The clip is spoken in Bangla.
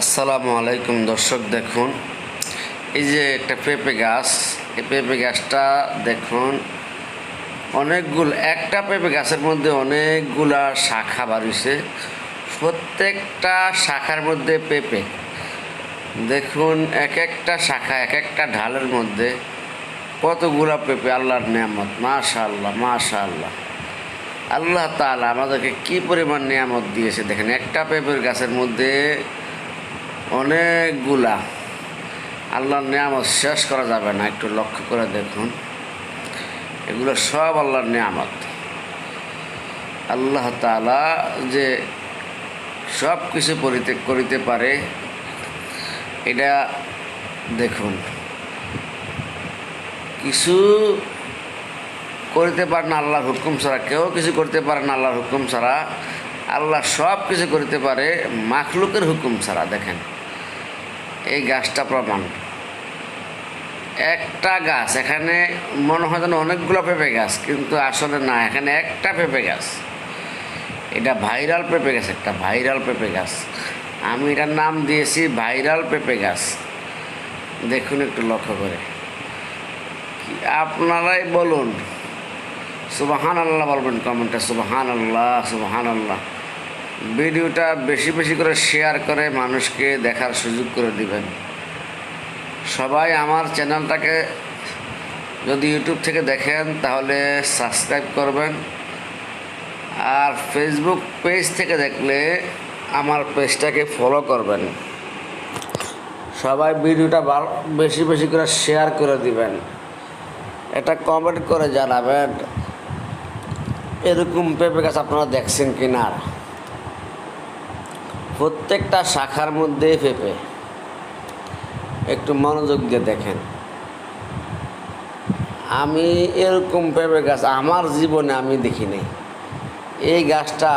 আসসালামু আলাইকুম দর্শক, দেখুন, এই যে একটা পেঁপে গাছ, এই পেঁপে গাছটা দেখুন, অনেকগুলো, একটা পেঁপে গাছের মধ্যে অনেকগুলা শাখা বাড়িছে, প্রত্যেকটা শাখার মধ্যে পেঁপে। দেখুন, এক একটা শাখা, এক একটা ঢালের মধ্যে কতগুলা পেঁপে, আল্লাহর নিয়ামত মাশা আল্লাহ মাশা আল্লাহ আল্লাহ তাআলা আমাদেরকে কি পরিমাণ নিয়ামত দিয়েছে, দেখেন, একটা পেঁপের গাছের মধ্যে অনেকগুলা। আল্লাহর নিয়ামত শেষ করা যাবে না, একটু লক্ষ্য করে দেখুন। এগুলো সব আল্লাহর নিয়ামত। আল্লাহ তাআলা যে সব কিছু করিতে করিতে পারে, এটা দেখুন। কিছু করতে পারে না আল্লাহর হুকুম ছাড়া, কেউ কিছু করতে পারে না আল্লাহর হুকুম ছাড়া আল্লাহ সব কিছু করতে পারে, মাখলুকের হুকুম ছাড়া, দেখেন। এই গাছটা প্রমাণ। একটা গাছ, এখানে মনে হয় যেন অনেকগুলো পেঁপে গাছ, কিন্তু আসলে না, এখানে একটা পেঁপে গাছ। এটা ভাইরাল পেঁপে গাছ, একটা ভাইরাল পেঁপে গাছ। আমি এটার নাম দিয়েছি, ভাইরাল পেঁপে গাছ। দেখুন একটু লক্ষ্য করে। আপনারাই বলুন। সুবাহান আল্লাহ বলবেন কমেন্টে সুবাহান আল্লাহ সুবাহান আল্লাহ ভিডিওটা বেশি বেশি করে শেয়ার করে মানুষকে দেখার সুযোগ করে দিবেন। সবাই আমার চ্যানেলটাকে যদি ইউটিউব থেকে দেখেন, তাহলে সাবস্ক্রাইব করবেন। আর ফেসবুক পেজ থেকে দেখলে আমার পেজটাকে ফলো করবেন। সবাই ভিডিওটা বেশি বেশি করে শেয়ার করে দিবেন। এটা কমেন্ট করে জানাবেন, এরকম পেঁপে গাছ আপনারা দেখছেন কি না প্রত্যেকটা শাখার মধ্যে পেঁপে। একটু মনোযোগ দিয়ে দেখেন। আমি এরকম পেঁপে গাছ আমার জীবনে আমি দেখিনি। এই গাছটা